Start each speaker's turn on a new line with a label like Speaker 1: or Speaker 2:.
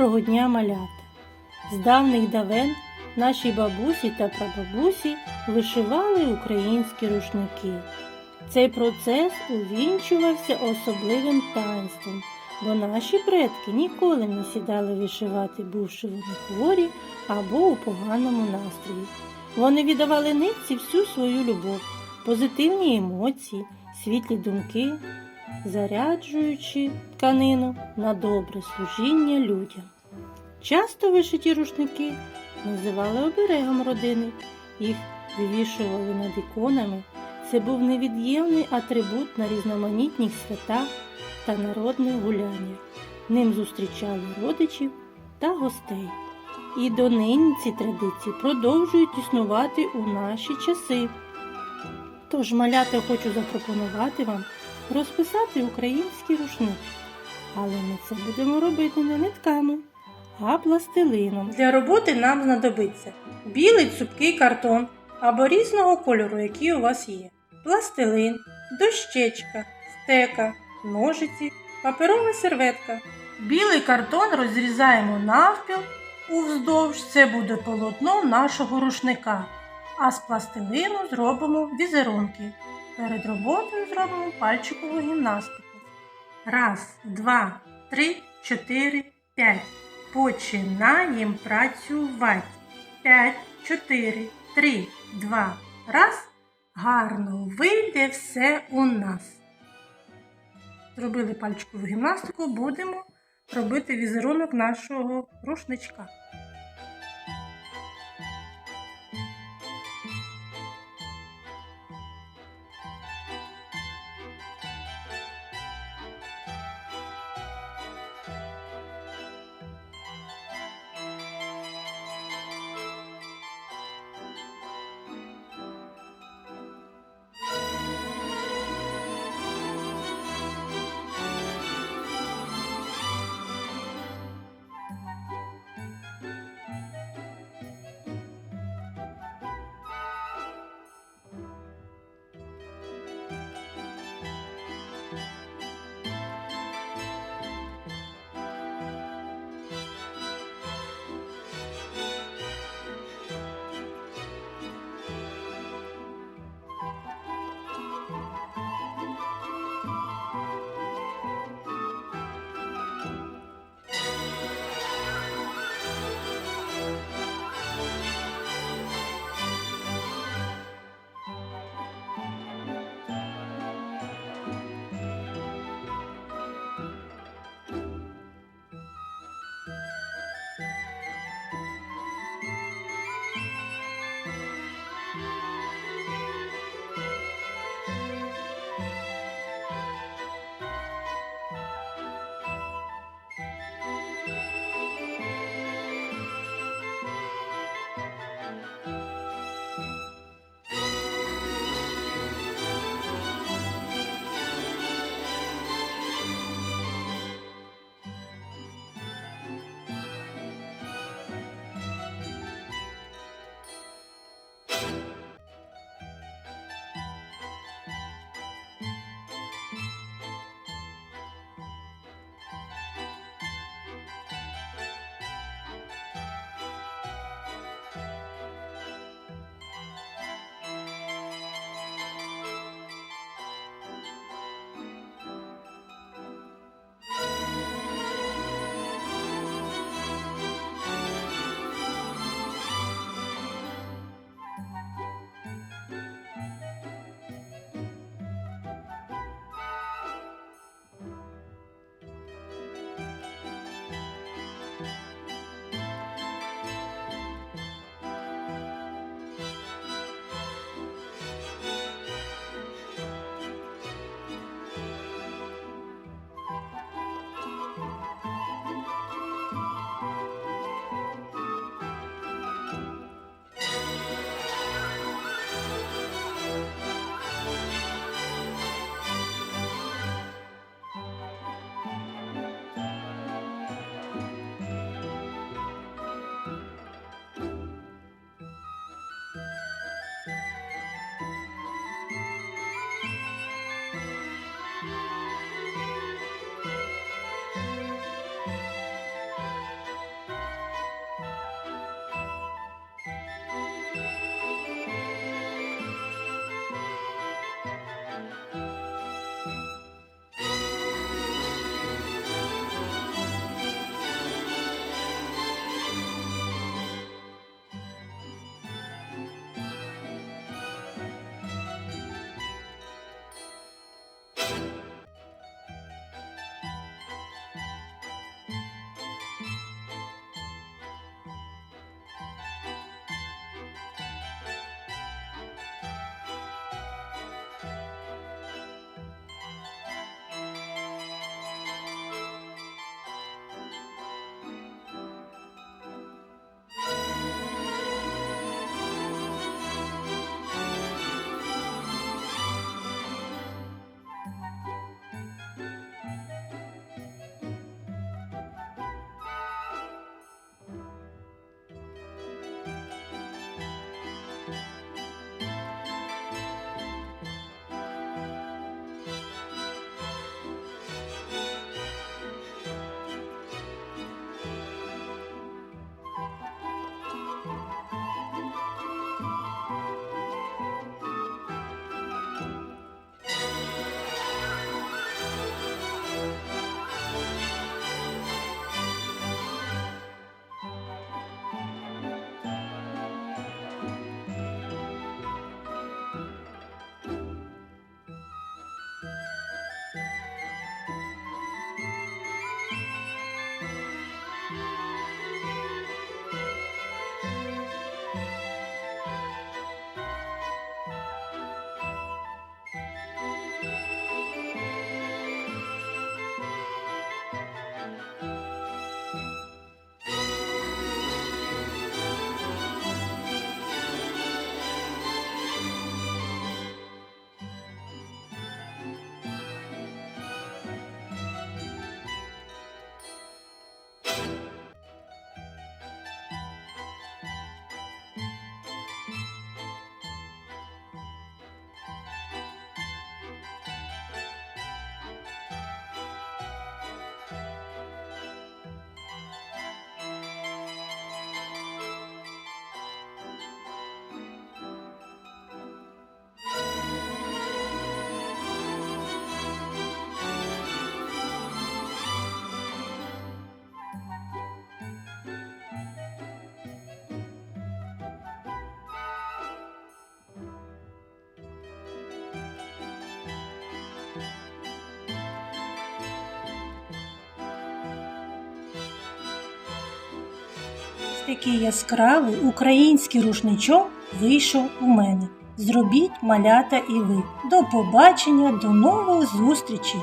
Speaker 1: Доброго дня, малята! З давних давен наші бабусі та прабабусі вишивали українські рушники. Цей процес увінчувався особливим таїнством, бо наші предки ніколи не сідали вишивати, бувши вони хворі або у поганому настрої. Вони віддавали нитці всю свою любов, позитивні емоції, світлі думки, заряджуючи тканину на добре служіння людям. Часто вишиті рушники називали оберегом родини, їх вивішували над іконами. Це був невід'ємний атрибут на різноманітних святах та народних гуляннях. Ним зустрічали родичів та гостей. І донині ці традиції продовжують існувати у наші часи. Тож, малята, хочу запропонувати вам розписати український рушник. Але ми це будемо робити не нитками, а пластилином. Для роботи нам знадобиться білий цупкий картон або різного кольору, який у вас є, пластилин, дощечка, стека, ножиці, паперова серветка. Білий картон розрізаємо навпіл уздовж, це буде полотно нашого рушника. А з пластилину зробимо візерунки. Перед роботою зробимо пальчикову гімнастику. Раз, два, три, чотири, п'ять. Починаємо працювати. П'ять, чотири, три, два, раз. Гарно вийде все у нас. Зробили пальчикову гімнастику, будемо робити візерунок нашого рушничка. Який яскравий український рушничок вийшов у мене. Зробіть малята і ви. До побачення, до нових зустрічей!